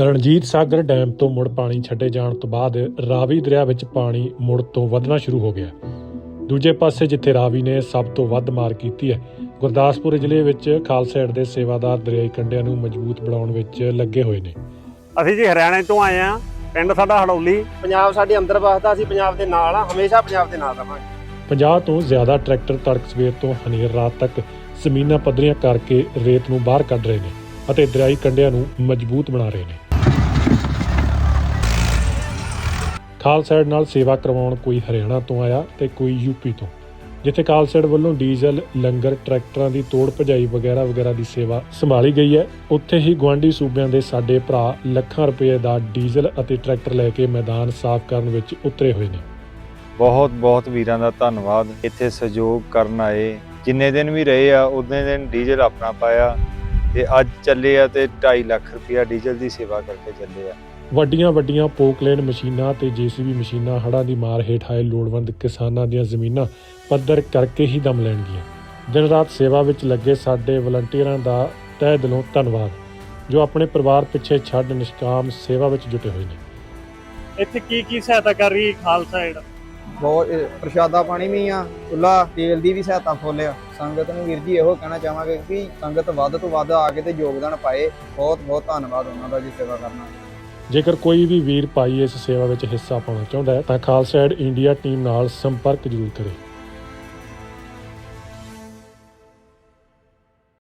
Ranjit Sagar dam ਤੋਂ ਮੁੜ ਪਾਣੀ ਛੱਡੇ ਜਾਣ ਤੋਂ ਬਾਅਦ ਰਾਵੀ ਦਰਿਆ ਵਿੱਚ ਪਾਣੀ ਮੁੜ ਤੋਂ ਵਧਣਾ ਸ਼ੁਰੂ ਹੋ ਗਿਆ। ਦੂਜੇ ਪਾਸੇ ਜਿੱਥੇ ਰਾਵੀ ਨੇ ਸਭ ਤੋਂ ਵੱਧ ਮਾਰ ਕੀਤੀ ਹੈ ਗੁਰਦਾਸਪੁਰ ਜ਼ਿਲ੍ਹੇ ਵਿੱਚ ਖਾਲਸਾ ਏਡ ਦੇ ਸੇਵਾਦਾਰ ਦਰਿਆਈ ਕੰਢਿਆਂ ਨੂੰ ਮਜ਼ਬੂਤ ਬਣਾਉਣ ਵਿੱਚ ਲੱਗੇ ਹੋਏ ਨੇ। ਅਸੀਂ ਜੀ ਹਰਿਆਣੇ ਤੋਂ ਆਏ ਆ ਪਿੰਡ ਸਾਡਾ ਹੜੌਲੀ। ਪੰਜਾਬ ਸਾਡੇ ਅੰਦਰ ਵਸਦਾ ਅਸੀਂ ਪੰਜਾਬ ਦੇ ਨਾਲ ਆ ਹਮੇਸ਼ਾ ਪੰਜਾਬ ਦੇ ਨਾਲ ਰਵਾਂਗੇ। 50 ਤੋਂ ਜ਼ਿਆਦਾ ਟਰੈਕਟਰ ਤੜਕ ਸਵੇਰ ਤੋਂ ਹਨੇਰ ਰਾਤ ਤੱਕ ਜ਼ਮੀਨਾਂ ਪੱਧਰੀਆਂ ਕਰਕੇ ਰੇਤ ਨੂੰ ਬਾਹਰ ਕੱਢ ਰਹੇ ਨੇ ਅਤੇ ਦਰਿਆਈ ਕੰਢਿਆਂ ਨੂੰ ਮਜ਼ਬੂਤ ਬਣਾ ਰਹੇ ਨੇ। ਖਾਲਸਾ ਨਾਲ ਸੇਵਾ ਕਰਵਾਉਣ ਕੋਈ ਹਰਿਆਣਾ ਤੋਂ ਆਇਆ ਤੇ ਕੋਈ ਯੂਪੀ ਤੋਂ, ਜਿੱਥੇ ਖਾਲਸਾ ਵੱਲੋਂ ਡੀਜ਼ਲ, ਲੰਗਰ, ਟਰੈਕਟਰਾਂ ਦੀ ਤੋੜ, ਭਜਾਈ ਵਗੈਰਾ ਵਗੈਰਾ ਦੀ ਸੇਵਾ ਸੰਭਾਲੀ ਗਈ ਹੈ। ਉੱਥੇ ਹੀ ਗਵਾਂਢੀ ਸੂਬਿਆਂ ਦੇ ਸਾਡੇ ਭਰਾ ਲੱਖਾਂ ਰੁਪਏ ਦਾ ਡੀਜ਼ਲ ਅਤੇ ਟਰੈਕਟਰ ਲੈ ਕੇ ਮੈਦਾਨ ਸਾਫ਼ ਕਰਨ ਵਿੱਚ ਉਤਰੇ ਹੋਏ ਨੇ। ਬਹੁਤ ਬਹੁਤ ਵੀਰਾਂ ਦਾ ਧੰਨਵਾਦ। ਇੱਥੇ ਸਹਿਯੋਗ ਕਰਨ ਆਏ। ਜਿੰਨੇ ਦਿਨ ਵੀ ਰਹੇ ਆ, ਉਹਨੇ ਦਿਨ ਡੀਜ਼ਲ ਆਪਣਾ ਪਾਇਆ। ਤੇ ਅੱਜ ਚੱਲੇ ਆ ਤੇ 2.5 ਲੱਖ ਰੁਪਇਆ ਡੀਜ਼ਲ ਦੀ ਸੇਵਾ ਕਰਕੇ ਚੱਲੇ ਆ। ਵੱਡੀਆਂ ਵੱਡੀਆਂ ਪੋਕਲੇਨ ਮਸ਼ੀਨਾਂ ਤੇ ਜੀਸੀਬੀ ਮਸ਼ੀਨਾਂ ਹੜ੍ਹਾਂ ਦੀ ਮਾਰ ਹੇਠ ਆਏ ਲੋੜਵੰਦ ਕਿਸਾਨਾਂ ਦੀਆਂ ਜ਼ਮੀਨਾਂ ਪੱਧਰ ਕਰਕੇ ਹੀ ਦਮ ਲੈਣਗੀਆਂ ਦਿਨ ਰਾਤ ਸੇਵਾ ਵਿੱਚ ਲੱਗੇ ਸਾਡੇ ਵਲੰਟੀਅਰਾਂ ਦਾ ਤਹਿ ਦਿਲੋਂ ਧੰਨਵਾਦ ਜੋ ਆਪਣੇ ਪਰਿਵਾਰ ਪਿੱਛੇ ਛੱਡ ਨਿਸ਼ਕਾਮ ਸੇਵਾ ਵਿੱਚ ਜੁਟੇ ਹੋਏ ਨੇ। ਇੱਥੇ ਕੀ ਕੀ ਸਹਾਇਤਾ ਕਰ ਰਹੀ ਖਾਲਸਾ ਏਡ ਬਹੁਤ, ਇਹ ਪ੍ਰਸ਼ਾਦਾ ਪਾਣੀ ਵੀ ਆ ਚੁੱਲਾ ਤੇਲ ਦੀ ਵੀ ਸਹਾਇਤਾ ਫੁੱਲ ਆ। ਸੰਗਤ ਨੂੰ ਵੀਰ ਜੀ ਇਹੋ ਕਹਿਣਾ ਚਾਹਾਂਗੇ ਕਿ ਸੰਗਤ ਵੱਧ ਤੋਂ ਵੱਧ ਆ ਕੇ ਤੇ ਯੋਗਦਾਨ ਪਾਏ। ਬਹੁਤ ਬਹੁਤ ਧੰਨਵਾਦ ਉਹਨਾਂ ਦਾ ਜੀ ਸੇਵਾ ਕਰਨਾ। ਜੇਕਰ ਕੋਈ ਵੀ ਵੀਰ ਭਾਈ ਇਸ ਸੇਵਾ ਵਿੱਚ ਹਿੱਸਾ ਪਾਉਣਾ ਚਾਹੁੰਦਾ ਹੈ, ਤਾਂ ਖਾਲਸਾ ਐਡ ਇੰਡੀਆ ਟੀਮ ਨਾਲ ਸੰਪਰਕ ਜ਼ਰੂਰ ਕਰੇ।